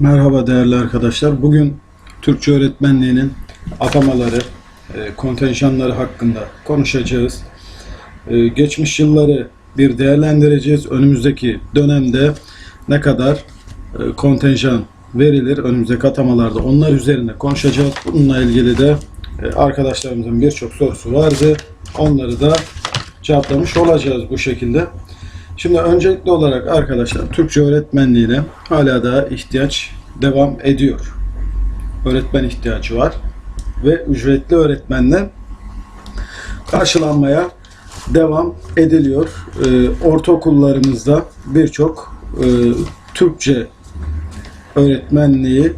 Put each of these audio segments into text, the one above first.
Merhaba değerli arkadaşlar. Bugün Türkçe öğretmenliğinin atamaları, e, kontenjanları hakkında konuşacağız. E, Geçmiş yılları bir değerlendireceğiz. Önümüzdeki dönemde ne kadar e, kontenjan verilir önümüzdeki atamalarda onlar üzerine konuşacağız. Bununla ilgili de arkadaşlarımızın birçok sorusu vardı. Onları da cevaplamış olacağız bu şekilde. Şimdi öncelikli olarak arkadaşlar Türkçe öğretmenliğine hala daha ihtiyaç devam ediyor. Öğretmen ihtiyacı var ve ücretli öğretmenle karşılanmaya devam ediliyor. Ee, ortaokullarımızda birçok e, Türkçe öğretmenliği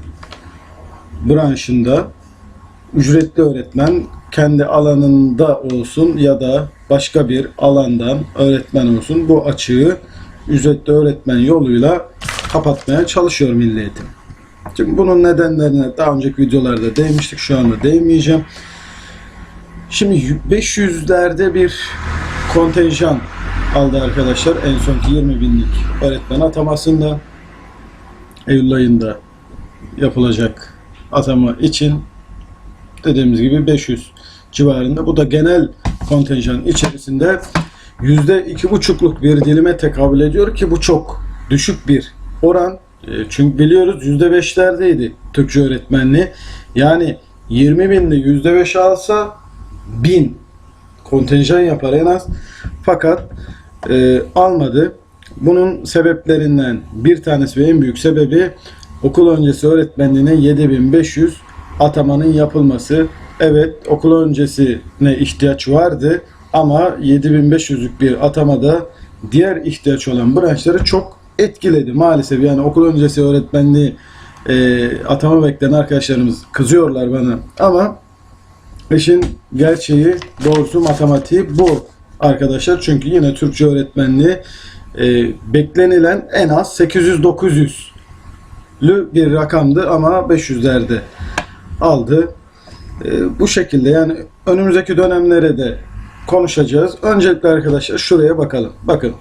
branşında ücretli öğretmen kendi alanında olsun ya da başka bir alandan öğretmen olsun bu açığı ücretli öğretmen yoluyla kapatmaya çalışıyor Milli Eğitim. Şimdi bunun nedenlerine daha önceki videolarda değinmiştik. Şu anda değinmeyeceğim. Şimdi 500'lerde bir kontenjan aldı arkadaşlar. En sonki 20 binlik öğretmen atamasında Eylül ayında yapılacak atama için dediğimiz gibi 500 civarında. Bu da genel kontenjan içerisinde yüzde iki buçukluk bir dilime tekabül ediyor ki bu çok düşük bir oran. E, Çünkü biliyoruz yüzde beşlerdeydi Türkçe öğretmenliği. Yani 20 binde yüzde beş alsa bin kontenjan yapar en az. Fakat e, almadı. Bunun sebeplerinden bir tanesi ve en büyük sebebi okul öncesi öğretmenliğine 7500 atamanın yapılması. Evet okul öncesine ihtiyaç vardı ama 7500'lük bir atamada diğer ihtiyaç olan branşları çok etkiledi maalesef. Yani okul öncesi öğretmenliği e, atama bekleyen arkadaşlarımız kızıyorlar bana ama işin gerçeği doğrusu matematiği bu arkadaşlar. Çünkü yine Türkçe öğretmenliği e, beklenilen en az 800-900 lü bir rakamdı ama 500'lerde aldı. E, bu şekilde yani önümüzdeki dönemlere de konuşacağız. Öncelikle arkadaşlar şuraya bakalım. Bakın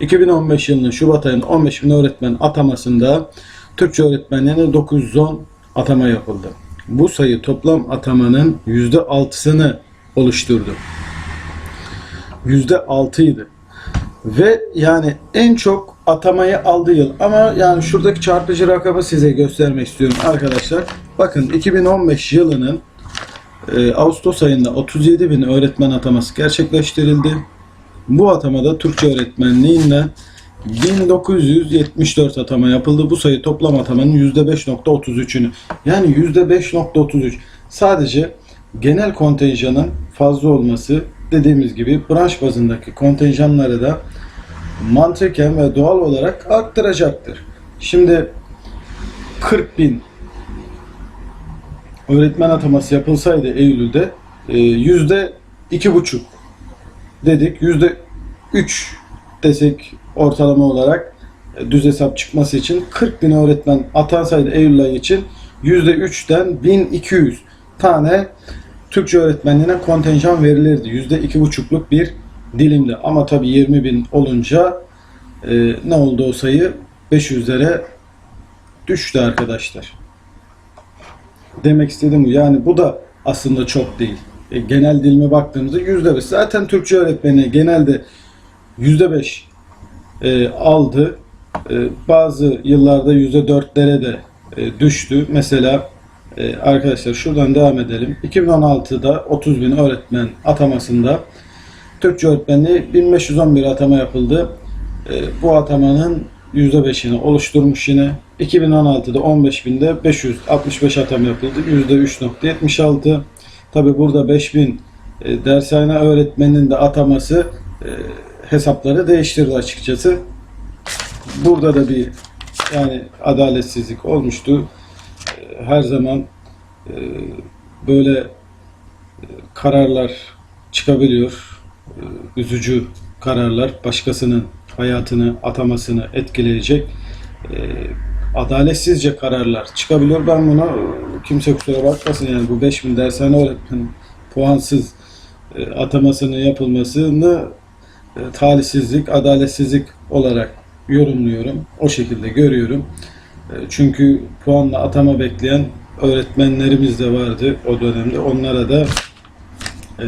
2015 yılının Şubat ayının 15 bin öğretmen atamasında Türkçe öğretmenlerine 910 atama yapıldı. Bu sayı toplam atamanın %6'sını oluşturdu. %6 idi. Ve yani en çok atamayı aldığı yıl ama yani şuradaki çarpıcı rakamı size göstermek istiyorum arkadaşlar. Bakın 2015 yılının e, Ağustos ayında 37 bin öğretmen ataması gerçekleştirildi. Bu atamada Türkçe öğretmenliğinden 1974 atama yapıldı. Bu sayı toplam atamanın %5.33'ünü yani %5.33 sadece genel kontenjanın fazla olması dediğimiz gibi branş bazındaki kontenjanları da mantıken ve doğal olarak arttıracaktır. Şimdi 40 bin öğretmen ataması yapılsaydı Eylül'de e, yüzde iki buçuk dedik yüzde üç desek ortalama olarak e, düz hesap çıkması için 40 bin öğretmen atansaydı Eylül ayı için yüzde üçten 1200 tane Türkçe öğretmenliğine kontenjan verilirdi. Yüzde iki buçukluk bir dilimde. Ama tabii 20 bin olunca e, ne oldu o sayı? 500'lere düştü arkadaşlar. Demek istediğim bu. Yani bu da aslında çok değil. E, genel dilime baktığımızda yüzde beş. Zaten Türkçe öğretmeni genelde yüzde beş e, aldı. E, bazı yıllarda yüzde dörtlere de e, düştü. Mesela e, arkadaşlar şuradan devam edelim. 2016'da 30 bin öğretmen atamasında Türkçe öğretmenliği 1511 atama yapıldı. E, bu atamanın %5'ini oluşturmuş yine. 2016'da 15 binde 565 atama yapıldı. %3.76. Tabi burada 5000 e, dershane öğretmeninin de ataması e, hesapları değiştirdi açıkçası. Burada da bir yani adaletsizlik olmuştu. E, Her zaman e, böyle e, kararlar çıkabiliyor. E, Üzücü kararlar başkasının hayatını, atamasını etkileyecek e, adaletsizce kararlar çıkabiliyor. Ben buna e, kimse kusura bakmasın yani bu 5000 dershane öğretmen puansız e, atamasının yapılmasını e, talihsizlik, adaletsizlik olarak yorumluyorum. O şekilde görüyorum. E, Çünkü puanla atama bekleyen öğretmenlerimiz de vardı o dönemde. Onlara da e,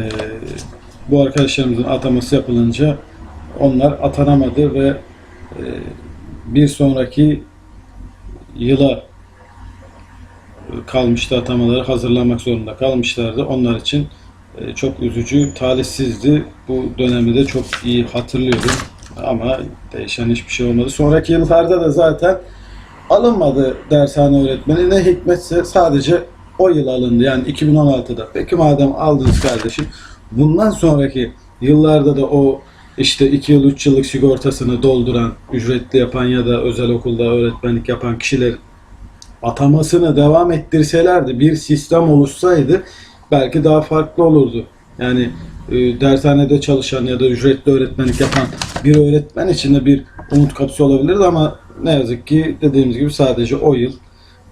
bu arkadaşlarımızın ataması yapılınca onlar atanamadı ve e, bir sonraki yıla kalmıştı atamaları hazırlanmak zorunda kalmışlardı. Onlar için e, çok üzücü, talihsizdi. Bu dönemi de çok iyi hatırlıyorum. Ama değişen hiçbir şey olmadı. Sonraki yıllarda da zaten alınmadı dershane öğretmeni. Ne hikmetse sadece o yıl alındı. Yani 2016'da. Peki madem aldınız kardeşim bundan sonraki yıllarda da o işte 2 yıl 3 yıllık sigortasını dolduran, ücretli yapan ya da özel okulda öğretmenlik yapan kişiler atamasını devam ettirselerdi, bir sistem oluşsaydı belki daha farklı olurdu. Yani e, dershanede çalışan ya da ücretli öğretmenlik yapan bir öğretmen için de bir umut kapısı olabilirdi ama ne yazık ki dediğimiz gibi sadece o yıl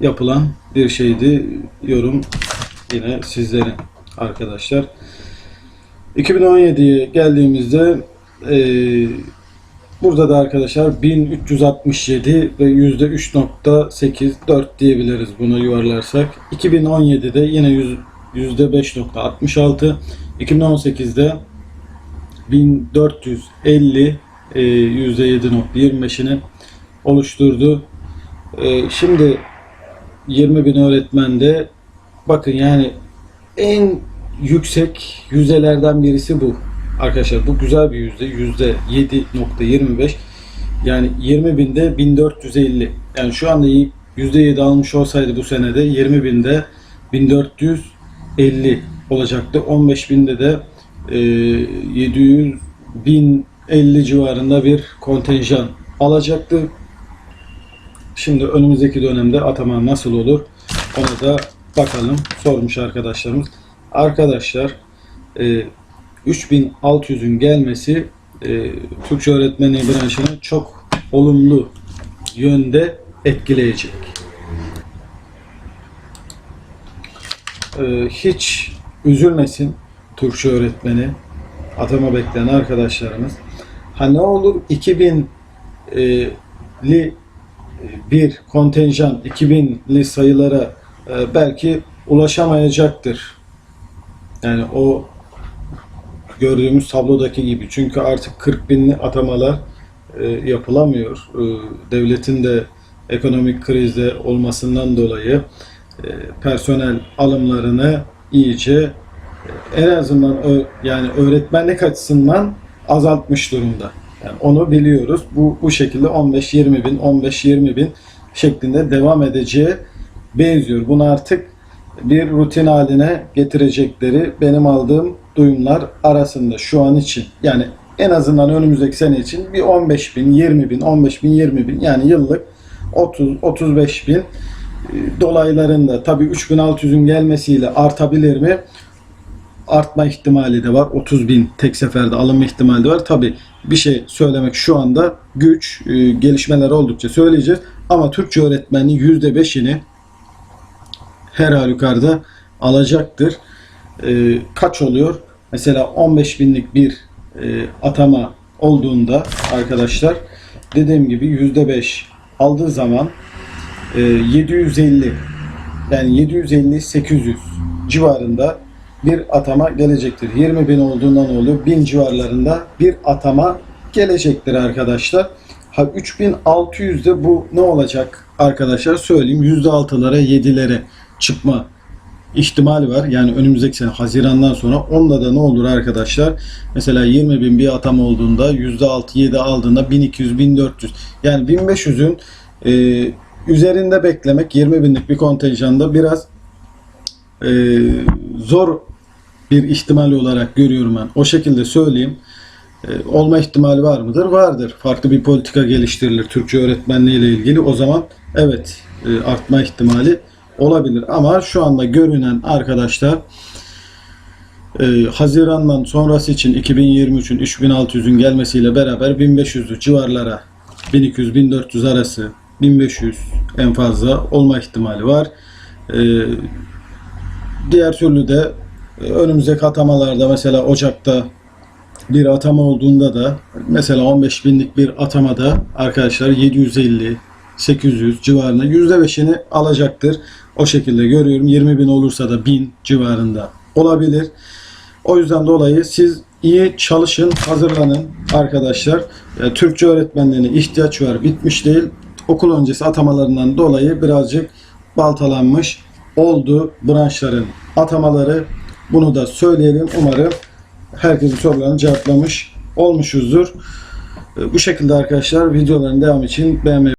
yapılan bir şeydi. Yorum yine sizlerin arkadaşlar. 2017'ye geldiğimizde e, burada da arkadaşlar 1367 ve %3.84 diyebiliriz bunu yuvarlarsak. 2017'de yine yüz- %5.66 2018'de 1450 e, %7.25'ini oluşturdu. E, şimdi 20 bin öğretmende bakın yani en yüksek yüzdelerden birisi bu. Arkadaşlar bu güzel bir yüzde. Yüzde 7.25. Yani 20 binde 1450. Yani şu anda yüzde 7 almış olsaydı bu senede 20 binde 1450 olacaktı. 15 binde de e, 700 1050 civarında bir kontenjan alacaktı. Şimdi önümüzdeki dönemde atama nasıl olur? Ona da bakalım. Sormuş arkadaşlarımız. Arkadaşlar e, 3600'ün gelmesi e, Türkçe öğretmenliği branşını çok olumlu yönde etkileyecek. E, hiç üzülmesin Türkçe öğretmeni atama bekleyen arkadaşlarımız. Ha ne olur 2000'li bir kontenjan 2000'li sayılara e, belki ulaşamayacaktır. Yani o gördüğümüz tablodaki gibi. Çünkü artık 40 binli atamalar e, yapılamıyor. E, devletin de ekonomik krizde olmasından dolayı e, personel alımlarını iyice e, en azından ö- yani öğretmenlik açısından azaltmış durumda. Yani onu biliyoruz. Bu bu şekilde 15-20 bin, 15-20 bin şeklinde devam edeceği benziyor. Bunu artık bir rutin haline getirecekleri benim aldığım duyumlar arasında şu an için. Yani en azından önümüzdeki sene için bir 15 bin, 20 bin, 15 bin, 20 bin yani yıllık 30, 35 bin e, dolaylarında tabii 3600'ün gelmesiyle artabilir mi? Artma ihtimali de var. 30 bin tek seferde alınma ihtimali de var. Tabii bir şey söylemek şu anda güç. e, Gelişmeler oldukça söyleyeceğiz. Ama Türkçe öğretmenliği %5'ini her halükarda alacaktır. Ee, kaç oluyor? Mesela 15 binlik bir e, atama olduğunda arkadaşlar dediğim gibi %5 aldığı zaman e, 750 yani 750-800 civarında bir atama gelecektir. 20 bin olduğundan oluyor. 1000 civarlarında bir atama gelecektir arkadaşlar. Ha 3600'de bu ne olacak arkadaşlar söyleyeyim. %6'lara 7'lere çıkma ihtimali var. Yani önümüzdeki sene Haziran'dan sonra onda da ne olur arkadaşlar? Mesela 20 bin bir atam olduğunda %6 7 aldığında 1200 1400 yani 1500'ün e, üzerinde beklemek 20 binlik bir kontenjanda biraz e, zor bir ihtimal olarak görüyorum ben. O şekilde söyleyeyim. E, olma ihtimali var mıdır? Vardır. Farklı bir politika geliştirilir Türkçe öğretmenliği ile ilgili. O zaman evet e, artma ihtimali olabilir. Ama şu anda görünen arkadaşlar e, Haziran'dan sonrası için 2023'ün 3600'ün gelmesiyle beraber 1500'lü civarlara 1200-1400 arası 1500 en fazla olma ihtimali var. E, diğer türlü de e, önümüzdeki atamalarda mesela Ocak'ta bir atama olduğunda da mesela 15 binlik bir atamada arkadaşlar 750 800 civarında %5'ini alacaktır. O şekilde görüyorum. 20 bin olursa da 1000 civarında olabilir. O yüzden dolayı siz iyi çalışın, hazırlanın arkadaşlar. E, Türkçe öğretmenliğine ihtiyaç var, bitmiş değil. Okul öncesi atamalarından dolayı birazcık baltalanmış oldu branşların atamaları. Bunu da söyleyelim. Umarım herkesin sorularını cevaplamış olmuşuzdur. E, Bu şekilde arkadaşlar videoların devamı için beğenmeyi